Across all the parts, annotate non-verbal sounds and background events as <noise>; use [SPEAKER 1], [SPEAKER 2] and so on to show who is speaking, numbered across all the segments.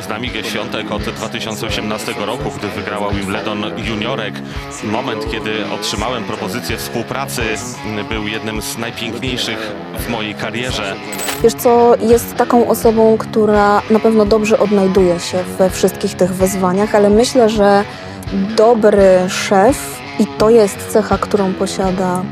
[SPEAKER 1] Z nami Iga Świątek od 2018 roku, gdy wygrała Wimbledon juniorek. Moment, kiedy otrzymałem propozycję współpracy, był jednym z najpiękniejszych w mojej karierze.
[SPEAKER 2] Wiesz co, jest taką osobą, która na pewno dobrze odnajduje się we wszystkich tych wyzwaniach, ale myślę, że dobry szef, i to jest cecha, którą posiada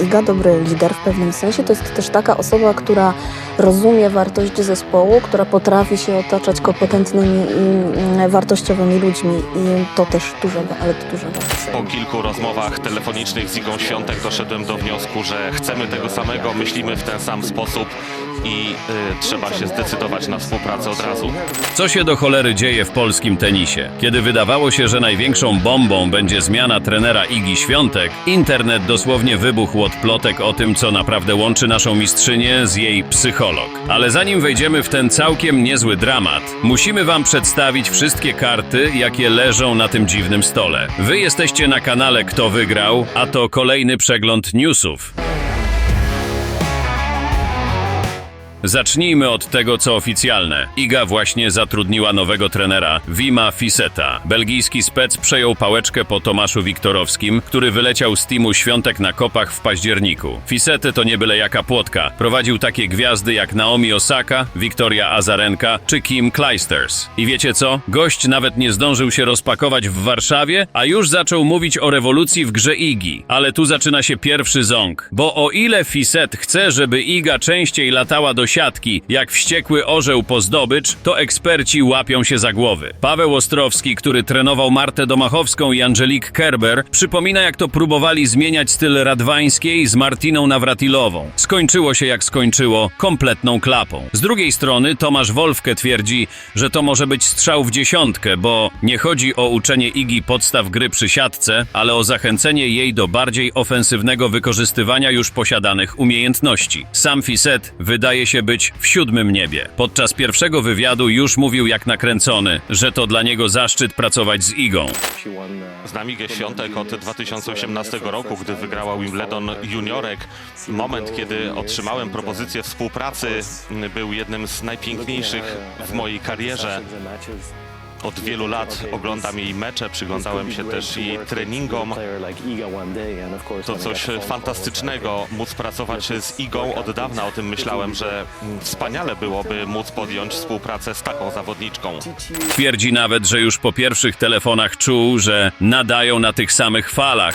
[SPEAKER 2] Iga, dobry lider w pewnym sensie, to jest też taka osoba, która rozumie wartość zespołu, która potrafi się otaczać kompetentnymi i mm, wartościowymi ludźmi i to też dużo, ale to dużo.
[SPEAKER 1] Po kilku rozmowach telefonicznych z Igą Świątek doszedłem do wniosku, że chcemy tego samego, myślimy w ten sam sposób i y, trzeba się zdecydować na współpracę od razu.
[SPEAKER 3] Co się do cholery dzieje w polskim tenisie? Kiedy wydawało się, że największą bombą będzie zmiana trenera Igi Świątek, internet dosłownie wybuchł od plotek o tym, co naprawdę łączy naszą mistrzynię z jej psycholog. Ale zanim wejdziemy w ten całkiem niezły dramat, musimy wam przedstawić wszystkie karty, jakie leżą na tym dziwnym stole. Wy jesteście na kanale Kto Wygrał, a to kolejny przegląd newsów. Zacznijmy od tego, co oficjalne. Iga właśnie zatrudniła nowego trenera, Wima Fiseta. Belgijski spec przejął pałeczkę po Tomaszu Wiktorowskim, który wyleciał z teamu Świątek na kopach w październiku. Fisety to nie byle jaka płotka. Prowadził takie gwiazdy jak Naomi Osaka, Wiktoria Azarenka czy Kim Clijsters. I wiecie co? Gość nawet nie zdążył się rozpakować w Warszawie, a już zaczął mówić o rewolucji w grze Igi. Ale tu zaczyna się pierwszy ząg. Bo o ile Fiset chce, żeby Iga częściej latała do siatki, jak wściekły orzeł po zdobycz, to eksperci łapią się za głowy. Paweł Ostrowski, który trenował Martę Domachowską i Angelique Kerber, przypomina jak to próbowali zmieniać styl Radwańskiej z Martiną Nawratilową. Skończyło się jak skończyło, kompletną klapą. Z drugiej strony Tomasz Wolfke twierdzi, że to może być strzał w dziesiątkę, bo nie chodzi o uczenie Igi podstaw gry przy siatce, ale o zachęcenie jej do bardziej ofensywnego wykorzystywania już posiadanych umiejętności. Sam Fiset wydaje się być w siódmym niebie. Podczas pierwszego wywiadu już mówił jak nakręcony, że to dla niego zaszczyt pracować z Igą.
[SPEAKER 1] Z nami Iga Świątek od 2018 roku, gdy wygrała Wimbledon juniorek. Moment, kiedy otrzymałem propozycję współpracy, był jednym z najpiękniejszych w mojej karierze. Od wielu lat oglądam jej mecze, przyglądałem się też jej treningom. To coś fantastycznego móc pracować z Igą. Od dawna o tym myślałem, że wspaniale byłoby móc podjąć współpracę z taką zawodniczką.
[SPEAKER 3] Twierdzi nawet, że już po pierwszych telefonach czuł, że nadają na tych samych falach.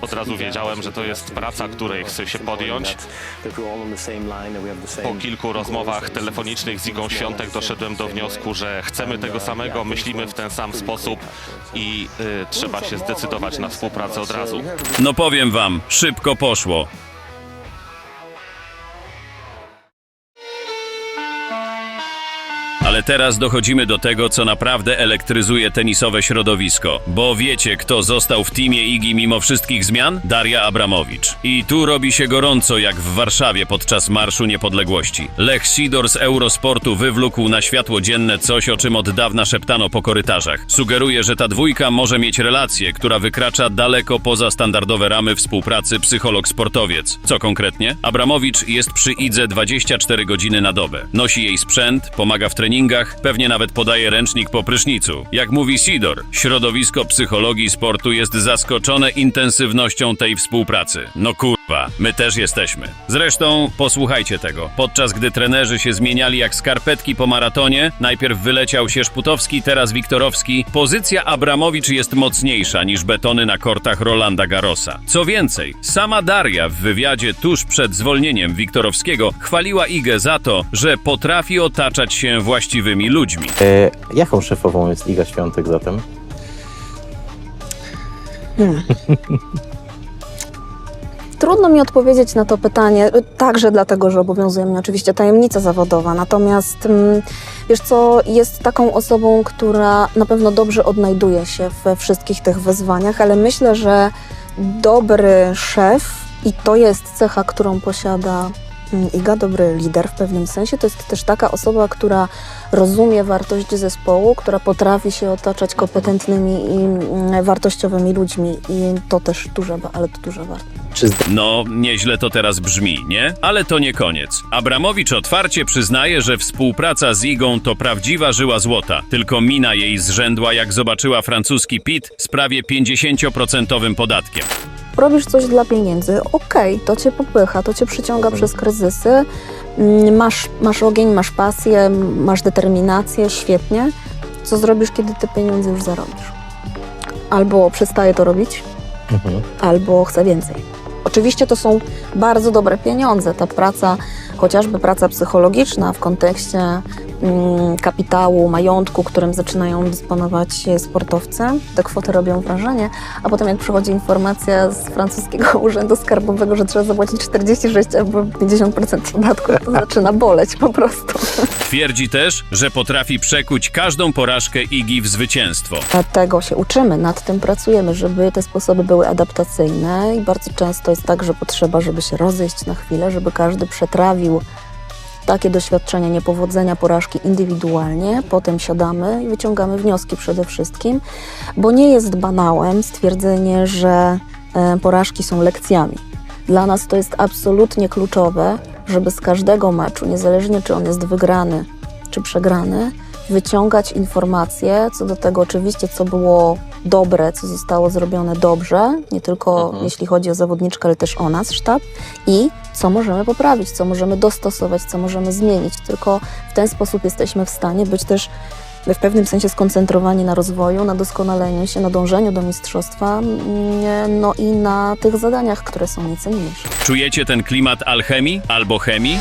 [SPEAKER 1] Od razu wiedziałem, że to jest praca, której chcę się podjąć. Po kilku rozmowach telefonicznych z Igą Świątek doszedłem do wniosku, że chcemy tego samego, myślimy w ten sam sposób i y, trzeba się zdecydować na współpracę od razu.
[SPEAKER 3] No powiem wam, szybko poszło. Ale teraz dochodzimy do tego, co naprawdę elektryzuje tenisowe środowisko. Bo wiecie, kto został w teamie Igi mimo wszystkich zmian? Daria Abramowicz. I tu robi się gorąco, jak w Warszawie podczas Marszu Niepodległości. Lech Sidor z Eurosportu wywlókł na światło dzienne coś, o czym od dawna szeptano po korytarzach. Sugeruje, że ta dwójka może mieć relację, która wykracza daleko poza standardowe ramy współpracy psycholog-sportowiec. Co konkretnie? Abramowicz jest przy Idze 24 godziny na dobę. Nosi jej sprzęt, pomaga w treningach, pewnie nawet podaje ręcznik po prysznicu. Jak mówi Sidor, środowisko psychologii sportu jest zaskoczone intensywnością tej współpracy. No my też jesteśmy. Zresztą posłuchajcie tego. Podczas gdy trenerzy się zmieniali jak skarpetki po maratonie, najpierw wyleciał Sierzputowski, teraz Wiktorowski, pozycja Abramowicz jest mocniejsza niż betony na kortach Rolanda Garrosa. Co więcej, sama Daria w wywiadzie tuż przed zwolnieniem Wiktorowskiego chwaliła Igę za to, że potrafi otaczać się właściwymi ludźmi.
[SPEAKER 4] E, jaką szefową jest Iga Świątek zatem?
[SPEAKER 2] Trudno mi odpowiedzieć na to pytanie, także dlatego, że obowiązuje mnie oczywiście tajemnica zawodowa. Natomiast mm, wiesz co, jest taką osobą, która na pewno dobrze odnajduje się we wszystkich tych wyzwaniach, ale myślę, że dobry szef, i to jest cecha, którą posiada Iga, dobry lider w pewnym sensie, to jest też taka osoba, która rozumie wartość zespołu, która potrafi się otaczać kompetentnymi i mm, wartościowymi ludźmi i to też duża, ale to duża wartość.
[SPEAKER 3] No, nieźle to teraz brzmi, nie? Ale to nie koniec. Abramowicz otwarcie przyznaje, że współpraca z Igą to prawdziwa żyła złota, tylko mina jej zrzędła, jak zobaczyła francuski PIT z prawie 50% podatkiem.
[SPEAKER 2] Robisz coś dla pieniędzy, okej, to cię popycha, to cię przyciąga przez kryzysy, mm, masz, masz ogień, masz pasję, masz determinację, świetnie. Co zrobisz, kiedy te pieniądze już zarobisz? Albo przestaje to robić,
[SPEAKER 4] Mhm.
[SPEAKER 2] albo chce więcej. Oczywiście to są bardzo dobre pieniądze. Ta praca, chociażby praca psychologiczna w kontekście mm, kapitału, majątku, którym zaczynają dysponować sportowcy, te kwoty robią wrażenie, a potem jak przychodzi informacja z francuskiego <laughs> urzędu skarbowego, że trzeba zapłacić 46 albo 50% podatku, to <laughs> zaczyna boleć po prostu.
[SPEAKER 3] Twierdzi też, że potrafi przekuć każdą porażkę Igi w zwycięstwo.
[SPEAKER 2] Tego się uczymy, nad tym pracujemy, żeby te sposoby były adaptacyjne i bardzo często jest tak, że potrzeba, żeby się rozejść na chwilę, żeby każdy przetrawił takie doświadczenia niepowodzenia, porażki indywidualnie, potem siadamy i wyciągamy wnioski przede wszystkim, bo nie jest banałem stwierdzenie, że e, porażki są lekcjami. Dla nas to jest absolutnie kluczowe, żeby z każdego meczu, niezależnie czy on jest wygrany czy przegrany, wyciągać informacje co do tego oczywiście, co było dobre, co zostało zrobione dobrze, nie tylko
[SPEAKER 4] Mhm.
[SPEAKER 2] jeśli chodzi o zawodniczkę, ale też o nas, sztab, i co możemy poprawić, co możemy dostosować, co możemy zmienić. Tylko w ten sposób jesteśmy w stanie być też w pewnym sensie skoncentrowani na rozwoju, na doskonaleniu się, na dążeniu do mistrzostwa, no i na tych zadaniach, które są najcenniejsze.
[SPEAKER 3] Czujecie ten klimat alchemii albo chemii?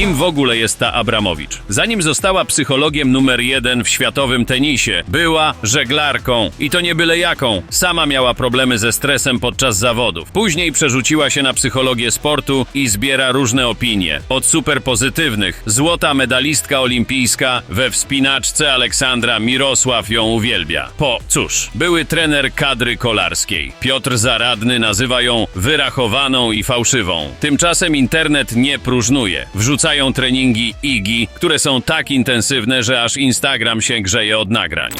[SPEAKER 3] Kim w ogóle jest ta Abramowicz? Zanim została psychologiem numer jeden w światowym tenisie, była żeglarką i to nie byle jaką. Sama miała problemy ze stresem podczas zawodów. Później przerzuciła się na psychologię sportu i zbiera różne opinie. Od super pozytywnych, złota medalistka olimpijska, we wspinaczce Aleksandra Mirosław ją uwielbia. Po, cóż, były trener kadry kolarskiej. Piotr Zaradny nazywa ją wyrachowaną i fałszywą. Tymczasem internet nie próżnuje. Wrzucają treningi IGI, które są tak intensywne, że aż Instagram się grzeje od nagrań.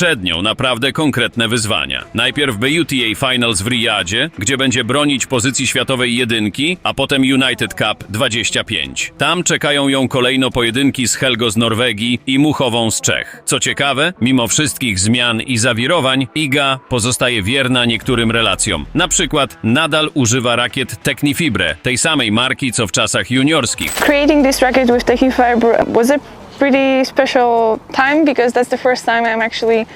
[SPEAKER 3] Przed nią naprawdę konkretne wyzwania. Najpierw BUTA Finals w Riyadzie, gdzie będzie bronić pozycji światowej jedynki, a potem United Cup 25. Tam czekają ją kolejno pojedynki z Helgo z Norwegii i Muchową z Czech. Co ciekawe, mimo wszystkich zmian i zawirowań, Iga pozostaje wierna niektórym relacjom. Na przykład nadal używa rakiet Technifibre, tej samej marki co w czasach juniorskich.
[SPEAKER 5] creating this racket with Technifibre was a pretty special time because that's the first time I'm actually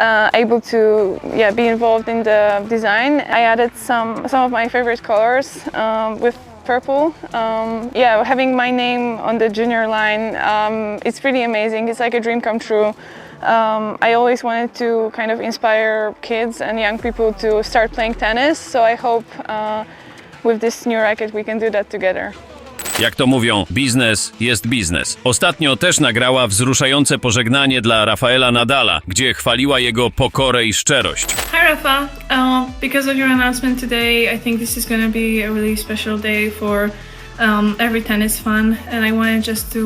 [SPEAKER 5] uh, able to yeah be involved in the design. I added some some of my favorite colors um, with purple. Um, yeah, having my name on the junior line, um, it's pretty amazing. It's like a dream come true. Um, I always wanted to kind of inspire kids and young people to start playing tennis, so I hope uh, with this new racket we can do that together.
[SPEAKER 3] Jak to mówią, biznes jest biznes. Ostatnio też nagrała wzruszające pożegnanie dla Rafaela Nadala, gdzie chwaliła jego pokorę i szczerość.
[SPEAKER 6] Hi Rafa. Um, because of your announcement today, I think this is going to be a really special day for um, every tennis fan, and I wanted just to,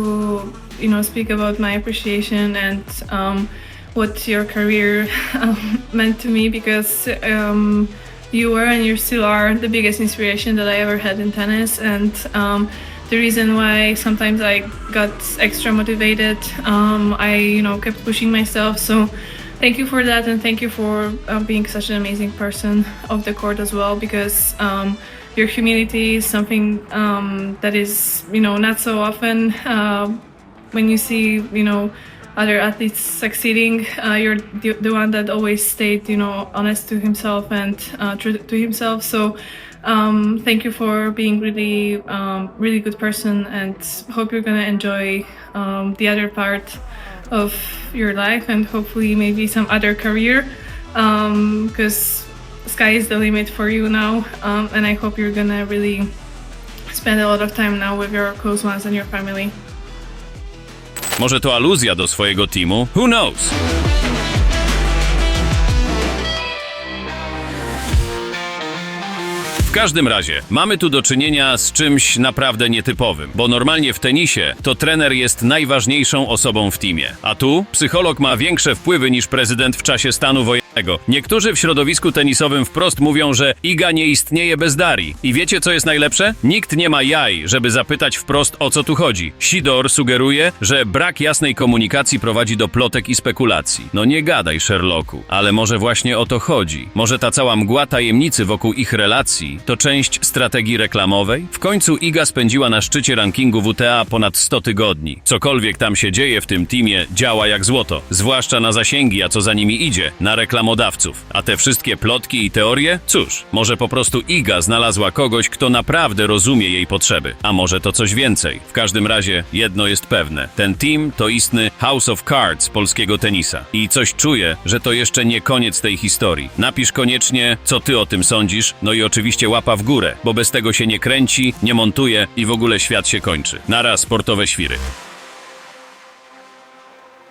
[SPEAKER 6] you know, speak about my appreciation and um, what your career <laughs> um, meant to me because um, you were and you still are the biggest inspiration that I ever had in tennis, and um, the reason why sometimes I got extra motivated. Um, I, you know, kept pushing myself. So thank you for that, and thank you for uh, being such an amazing person of the court as well. Because um, your humility is something um, that is, you know, not so often uh, when you see, you know, other athletes succeeding. Uh, you're the, the one that always stayed, you know, honest to himself and uh, true to himself. So. Um, thank you for being really, um, really good person, and hope you're gonna enjoy um, the other part of your life and hopefully maybe some other career. Because sky is the limit for you now, um, and I hope you're gonna really spend a lot of time now with your close ones and your family.
[SPEAKER 3] Może to aluzja do swojego teamu? Who knows? W każdym razie, mamy tu do czynienia z czymś naprawdę nietypowym, bo normalnie w tenisie to trener jest najważniejszą osobą w teamie, a tu psycholog ma większe wpływy niż prezydent w czasie stanu wojennego. Niektórzy w środowisku tenisowym wprost mówią, że Iga nie istnieje bez Darii. I wiecie co jest najlepsze? Nikt nie ma jaj, żeby zapytać wprost o co tu chodzi. Sidor sugeruje, że brak jasnej komunikacji prowadzi do plotek i spekulacji. No nie gadaj, Sherlocku, ale może właśnie o to chodzi. Może ta cała mgła tajemnicy wokół ich relacji to część strategii reklamowej? W końcu Iga spędziła na szczycie rankingu WTA ponad 100 tygodni. Cokolwiek tam się dzieje w tym teamie, działa jak złoto. Zwłaszcza na zasięgi, a co za nimi idzie, na reklamodawców. A te wszystkie plotki i teorie? Cóż, może po prostu Iga znalazła kogoś, kto naprawdę rozumie jej potrzeby. A może to coś więcej. W każdym razie, jedno jest pewne. Ten team to istny House of Cards polskiego tenisa. I coś czuję, że to jeszcze nie koniec tej historii. Napisz koniecznie, co ty o tym sądzisz, no i oczywiście łapa w górę, bo bez tego się nie kręci, nie montuje i w ogóle świat się kończy. Nara sportowe świry.